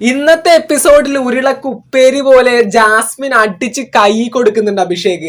ഇന്നത്തെ എപ്പിസോഡിൽ ഉരുളക്ക് ഉപ്പേരി പോലെ ജാസ്മിൻ അടിച്ച് കൈ കൊടുക്കുന്നുണ്ട് അഭിഷേക്.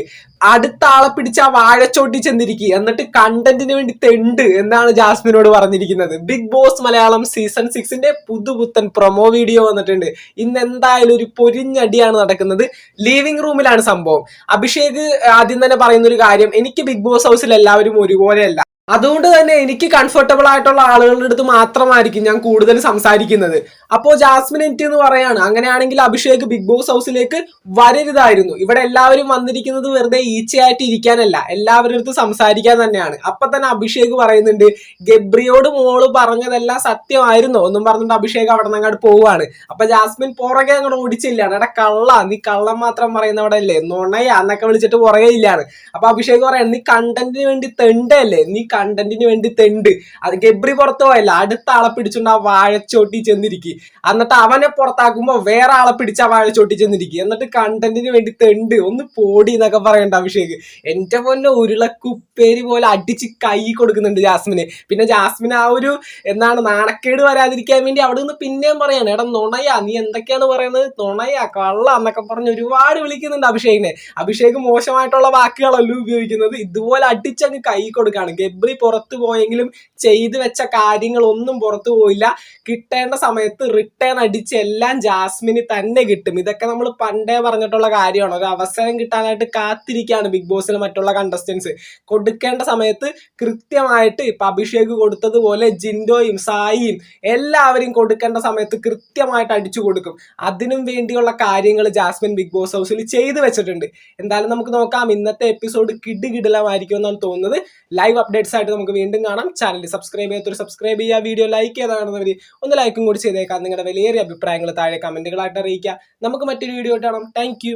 അടുത്ത ആളെ പിടിച്ച് ആ വാഴച്ചോട്ടി ചെന്നിരിക്കുക. എന്നിട്ട് കണ്ടന്റിന് വേണ്ടി തെണ്ട് എന്നാണ് ജാസ്മിനോട് പറഞ്ഞിരിക്കുന്നത്. ബിഗ് ബോസ് മലയാളം സീസൺ സിക്സിന്റെ പുതുപുത്തൻ പ്രൊമോ വീഡിയോ വന്നിട്ടുണ്ട്. ഇന്ന് എന്തായാലും ഒരു പൊരിഞ്ഞടിയാണ് നടക്കുന്നത്. ലിവിംഗ് റൂമിലാണ് സംഭവം. അഭിഷേക് ആദ്യം തന്നെ പറയുന്ന ഒരു കാര്യം എനിക്ക് ബിഗ് ബോസ് ഹൗസിൽ എല്ലാവരും ഒരുപോലെയല്ല. അതുകൊണ്ട് തന്നെ എനിക്ക് കംഫർട്ടബിൾ ആയിട്ടുള്ള ആളുകളുടെ അടുത്ത് മാത്രമായിരിക്കും ഞാൻ കൂടുതൽ സംസാരിക്കുന്നത്. അപ്പോൾ ജാസ്മിൻ എന്റി എന്ന് പറയാണ് അങ്ങനെയാണെങ്കിൽ അഭിഷേക് ബിഗ് ബോസ് ഹൗസിലേക്ക് വരരുതായിരുന്നു. ഇവിടെ എല്ലാവരും വന്നിരിക്കുന്നത് വെറുതെ ഈച്ചയായിട്ട് ഇരിക്കാനല്ല എല്ലാവരുടെ അടുത്ത് സംസാരിക്കാൻ തന്നെയാണ്. അപ്പൊ തന്നെ അഭിഷേക് പറയുന്നുണ്ട് ഗബ്രിയോട് മോൾ പറഞ്ഞതെല്ലാം സത്യമായിരുന്നു? ഒന്നും പറഞ്ഞിട്ട് അഭിഷേക് അവിടെ നിന്ന് അങ്ങോട്ട് പോവുകയാണ്. അപ്പൊ ജാസ്മിൻ പുറകെ അങ്ങോട്ട് ഓടിച്ചില്ലാണ്. എടാ കള്ള നീ കള്ളം മാത്രം പറയുന്നവിടെ അല്ലേ നുണയാ? എന്നൊക്കെ വിളിച്ചിട്ട് പുറകെ ഇല്ലാണ്. അപ്പൊ അഭിഷേക് പറയാണ് നീ കണ്ടന്റിന് വേണ്ടി തെണ്ടല്ലേ നീ കണ്ടന്റിന് വേണ്ടി തെണ്ട്. അത് ഗബ്രി പുറത്ത് പോയല്ല. അടുത്ത ആളെ പിടിച്ചുകൊണ്ട് ആ വാഴച്ചോട്ടി ചെന്നിരിക്കും. എന്നിട്ട് അവനെ പുറത്താക്കുമ്പോ വേറെ ആളെ പിടിച്ച ആ വാഴച്ചോട്ടി ചെന്നിരിക്കും. എന്നിട്ട് കണ്ടന്റിന് വേണ്ടി തെണ്ട്. ഒന്ന് പോടി എന്നൊക്കെ പറയണ്ട അഭിഷേക്. എന്റെ പോലെ ഉരുളക്കുപ്പേരി പോലെ അടിച്ച് കൈ കൊടുക്കുന്നുണ്ട് ജാസ്മിന്. പിന്നെ ജാസ്മിൻ ആ ഒരു എന്താണ് നാണക്കേട് വരാതിരിക്കാൻ വേണ്ടി അവിടെ നിന്ന് പിന്നെയും പറയാണ് എടാ നുണയാ. നീ എന്തൊക്കെയാണ് പറയുന്നത് നുണയാ. കള്ള എന്നൊക്കെ പറഞ്ഞ് ഒരുപാട് വിളിക്കുന്നുണ്ട് അഭിഷേകിനെ. അഭിഷേക് മോശമായിട്ടുള്ള വാക്കുകളല്ല ഉപയോഗിക്കുന്നത്. ഇതുപോലെ അടിച്ചങ്ങ് കൈ കൊടുക്കാണ്. ഗബ്രി പുറത്തു പോയെങ്കിലും ചെയ്തു വെച്ച കാര്യങ്ങളൊന്നും പുറത്തു പോയില്ല. കിട്ടേണ്ട സമയത്ത് റിട്ടേൺ അടിച്ച് എല്ലാം ജാസ്മിന് തന്നെ കിട്ടും. ഇതൊക്കെ നമ്മൾ പണ്ടേ പറഞ്ഞിട്ടുള്ള കാര്യമാണ്. ഒരു അവസരം കിട്ടാനായിട്ട് കാത്തിരിക്കുകയാണ് ബിഗ് ബോസിലെ മറ്റുള്ള കണ്ടസ്റ്റൻസ് കൊടുക്കേണ്ട സമയത്ത് കൃത്യമായിട്ട് ഇപ്പൊ അഭിഷേക് കൊടുത്തതുപോലെ ജിൻഡോയും സായിയും എല്ലാവരും കൊടുക്കേണ്ട സമയത്ത് കൃത്യമായിട്ട് അടിച്ചു കൊടുക്കും. അതിനും വേണ്ടിയുള്ള കാര്യങ്ങൾ ജാസ്മിൻ ബിഗ് ബോസ് ഹൗസിൽ ചെയ്തു വെച്ചിട്ടുണ്ട്. എന്തായാലും നമുക്ക് നോക്കാം. ഇന്നത്തെ എപ്പിസോഡ് കിടുകിടലമായിരിക്കും എന്നാണ് തോന്നുന്നത്. ലൈവ് അപ്ഡേറ്റ്സ് ആയിട്ട് നമുക്ക് വീണ്ടും കാണാം. ചാനൽ സബ്സ്ക്രൈബ് ചെയ്യാത്തൊരു സബ്സ്ക്രൈബ് ചെയ്യുക വീഡിയോ ലൈക്ക് ചെയ്താണെന്നവർ ഒന്ന് ലൈക്കും കൂടി ചെയ്തേക്കാം. നിങ്ങളുടെ വലിയ അഭിപ്രായങ്ങൾ താഴെ കമന്റുകളായിട്ട് അറിയിക്കുക. നമുക്ക് മറ്റൊരു വീഡിയോ കാണാം. താങ്ക്